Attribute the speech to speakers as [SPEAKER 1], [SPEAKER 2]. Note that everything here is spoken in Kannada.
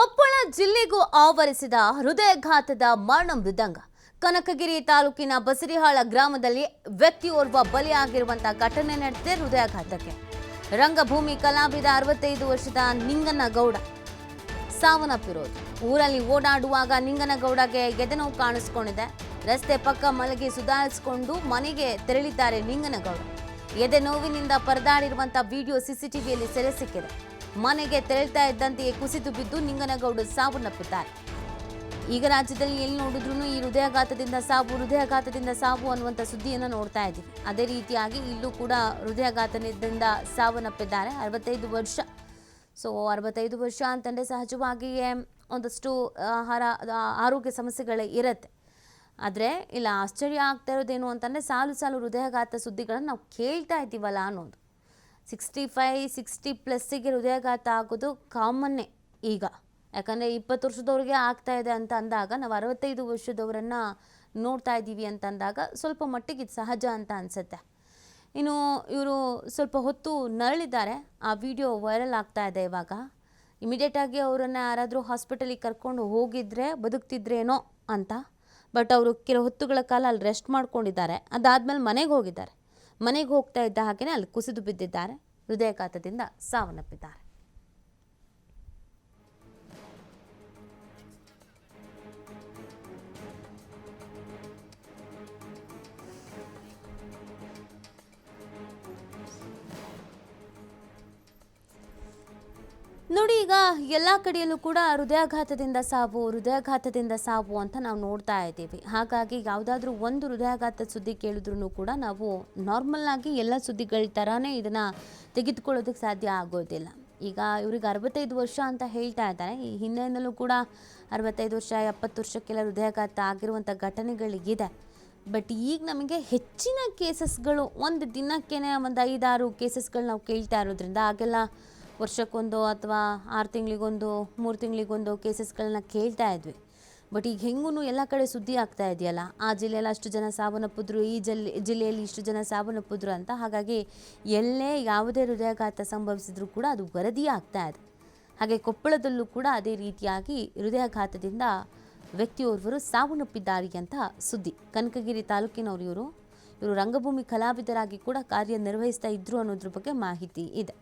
[SPEAKER 1] ಕೊಪ್ಪಳ ಜಿಲ್ಲೆಗೂ ಆವರಿಸಿದ ಹೃದಯಘಾತದ ಮರಣ ಮೃದಂಗ. ಕನಕಗಿರಿ ತಾಲೂಕಿನ ಬಸರಿಹಾಳ ಗ್ರಾಮದಲ್ಲಿ ವ್ಯಕ್ತಿಯೋರ್ವ ಬಲಿಯಾಗಿರುವಂತಹ ಘಟನೆ ನಡೆದಿದೆ ಹೃದಯಾಘಾತಕ್ಕೆ. ರಂಗಭೂಮಿ ಕಲಾವಿದ ಅರವತ್ತೈದು ವರ್ಷದ ನಿಂಗನಗೌಡ. ಸಾವನ್ನಪ್ಪಿರೋದು. ಊರಲ್ಲಿ ಓಡಾಡುವಾಗ ನಿಂಗನಗೌಡಗೆ ಎದೆನೋವು ಕಾಣಿಸ್ಕೊಂಡಿದೆ. ರಸ್ತೆ ಪಕ್ಕ ಮಲಗಿ ಸುಧಾರಿಸಿಕೊಂಡು ಮನೆಗೆ ತೆರಳಿದ್ದಾರೆ ನಿಂಗನಗೌಡ. ಎದೆ ನೋವಿನಿಂದ ಪರದಾಡಿರುವಂತಹ ವಿಡಿಯೋ ಸಿಸಿಟಿವಿಯಲ್ಲಿ ಸೆರೆ ಸಿಕ್ಕಿದೆ. ಮನೆಗೆ ತೆರಳ್ತಾ ಇದ್ದಂತೆಯೇ ಕುಸಿದು ಬಿದ್ದು ನಿಂಗನಗೌಡ ಸಾವನ್ನಪ್ಪುತ್ತಾರೆ ಈಗ ರಾಜ್ಯದಲ್ಲಿ ಎಲ್ಲಿ ನೋಡಿದ್ರು ಈ ಹೃದಯಾಘಾತದಿಂದ ಸಾವು ಹೃದಯಾಘಾತದಿಂದ ಸಾವು ಅನ್ನುವಂಥ ಸುದ್ದಿಯನ್ನು ನೋಡ್ತಾ ಇದ್ದೀವಿ. ಅದೇ ರೀತಿಯಾಗಿ ಇಲ್ಲೂ ಕೂಡ ಹೃದಯಾಘಾತದಿಂದ ಸಾವನ್ನಪ್ಪಿದ್ದಾರೆ. ಅರವತ್ತೈದು ವರ್ಷ. ಸೊ ಅರವತ್ತೈದು ವರ್ಷ ಅಂತಂದರೆ ಸಹಜವಾಗಿಯೇ ಒಂದಷ್ಟು ಆಹಾರ, ಆರೋಗ್ಯ ಸಮಸ್ಯೆಗಳೇ ಇರುತ್ತೆ. ಆದರೆ, ಇಲ್ಲ, ಆಶ್ಚರ್ಯ ಆಗ್ತಾ ಇರೋದೇನು ಅಂತಂದರೆ ಸಾಲು ಸಾಲು ಹೃದಯಾಘಾತ ಸುದ್ದಿಗಳನ್ನು ನಾವು ಕೇಳ್ತಾ ಇದ್ದೀವಲ್ಲ ಅನ್ನೋದು. ಸಿಕ್ಸ್ಟಿ ಫೈ ಸಿಕ್ಸ್ಟಿ ಪ್ಲಸ್ಸಿಗೆ ಹೃದಯಾಘಾತ ಆಗೋದು ಕಾಮನ್ನೇ ಈಗ. ಯಾಕಂದರೆ ಇಪ್ಪತ್ತು ವರ್ಷದವ್ರಿಗೆ ಆಗ್ತಾ ಇದೆ ಅಂತ ಅಂದಾಗ, ನಾವು ಅರವತ್ತೈದು ವರ್ಷದವರನ್ನು ನೋಡ್ತಾ ಇದ್ದೀವಿ ಅಂತ ಅಂದಾಗ ಸ್ವಲ್ಪ ಮಟ್ಟಿಗೆ ಇದು ಸಹಜ ಅಂತ ಅನಿಸುತ್ತೆ. ಇನ್ನು ಇವರು ಸ್ವಲ್ಪ ಹೊತ್ತು ನರಳಿದ್ದಾರೆ. ಆ ವಿಡಿಯೋ ವೈರಲ್ ಆಗ್ತಾ ಇದೆ ಇವಾಗ. ಇಮಿಡಿಯೇಟಾಗಿ ಅವರನ್ನು ಯಾರಾದರೂ ಹಾಸ್ಪಿಟಲಿಗೆ ಕರ್ಕೊಂಡು ಹೋಗಿದ್ರೆ, ಬದುಕ್ತಿದ್ರೇನೋ ಅಂತ. ಬಟ್ ಅವರು ಕೆಲವು ಹೊತ್ತುಗಳ ಕಾಲ ಅಲ್ಲಿ ರೆಸ್ಟ್ ಮಾಡ್ಕೊಂಡಿದ್ದಾರೆ. ಅದಾದಮೇಲೆ ಮನೆಗೆ ಹೋಗಿದ್ದಾರೆ. ಮನೆಗೆ ಹೋಗ್ತಾ ಇದ್ದ ಹಾಗೆಯೇ ಅಲ್ಲಿ ಕುಸಿದು ಬಿದ್ದಿದ್ದಾರೆ. ಹೃದಯಾಘಾತದಿಂದ ಸಾವನ್ನಪ್ಪಿದ್ದಾರೆ. ನೋಡಿ, ಈಗ ಎಲ್ಲ ಕಡೆಯಲ್ಲೂ ಕೂಡ ಹೃದಯಾಘಾತದಿಂದ ಸಾವು ಹೃದಯಾಘಾತದಿಂದ ಸಾವು ಅಂತ ನಾವು ನೋಡ್ತಾ ಇದ್ದೀವಿ. ಹಾಗಾಗಿ ಯಾವುದಾದ್ರೂ ಒಂದು ಹೃದಯಾಘಾತ ಸುದ್ದಿ ಕೇಳಿದ್ರು ಕೂಡ ನಾವು ನಾರ್ಮಲ್ ಆಗಿ ಎಲ್ಲ ಸುದ್ದಿಗಳ ಥರನೇ ಇದನ್ನು ತೆಗೆದುಕೊಳ್ಳೋದಕ್ಕೆ ಸಾಧ್ಯ ಆಗೋದಿಲ್ಲ. ಈಗ ಇವ್ರಿಗೆ ಅರವತ್ತೈದು ವರ್ಷ ಅಂತ ಹೇಳ್ತಾ ಇದ್ದಾರೆ. ಈ ಹಿನ್ನೆಲೆಯಲ್ಲೂ ಕೂಡ ಅರವತ್ತೈದು ವರ್ಷ, ಎಪ್ಪತ್ತು ವರ್ಷಕ್ಕೆಲ್ಲ ಹೃದಯಾಘಾತ ಆಗಿರುವಂಥ ಘಟನೆಗಳಿಗಿದೆ. ಬಟ್ ಈಗ ನಮಗೆ ಹೆಚ್ಚಿನ ಕೇಸಸ್ಗಳು ಒಂದು ದಿನಕ್ಕೇ ಒಂದು ಐದಾರು ಕೇಸಸ್ಗಳು ನಾವು ಕೇಳ್ತಾ ಇರೋದ್ರಿಂದ ಆಗೆಲ್ಲ ವರ್ಷಕ್ಕೊಂದು ಅಥವಾ ಆರು ತಿಂಗಳಿಗೊಂದು, ಮೂರು ತಿಂಗಳಿಗೊಂದು ಕೇಸಸ್ಗಳನ್ನ ಕೇಳ್ತಾ ಇದ್ವಿ. ಬಟ್ ಈಗ ಹೆಂಗೂ ಎಲ್ಲ ಕಡೆ ಸುದ್ದಿ ಆಗ್ತಾ ಇದೆಯಲ್ಲ, ಆ ಜಿಲ್ಲೆಯಲ್ಲಿ ಅಷ್ಟು ಜನ ಸಾವನ್ನಪ್ಪಿದ್ರು, ಈ ಜಿಲ್ಲೆ ಜಿಲ್ಲೆಯಲ್ಲಿ ಇಷ್ಟು ಜನ ಸಾವನ್ನಪ್ಪಿದ್ರು ಅಂತ. ಹಾಗಾಗಿ ಎಲ್ಲೇ ಯಾವುದೇ ಹೃದಯಾಘಾತ ಸಂಭವಿಸಿದ್ರು ಕೂಡ ಅದು ವರದಿ ಆಗ್ತಾ ಇದೆ. ಹಾಗೆ ಕೊಪ್ಪಳದಲ್ಲೂ ಕೂಡ ಅದೇ ರೀತಿಯಾಗಿ ಹೃದಯಾಘಾತದಿಂದ ವ್ಯಕ್ತಿಯೋರ್ವರು ಸಾವನ್ನಪ್ಪಿದ್ದಾರೆ ಅಂತ ಸುದ್ದಿ. ಕನಕಗಿರಿ ತಾಲೂಕಿನವರು ಇವರು. ಇವರು ರಂಗಭೂಮಿ ಕಲಾವಿದರಾಗಿ ಕೂಡ ಕಾರ್ಯನಿರ್ವಹಿಸ್ತಾ ಇದ್ರು ಅನ್ನೋದ್ರ ಬಗ್ಗೆ ಮಾಹಿತಿ ಇದೆ.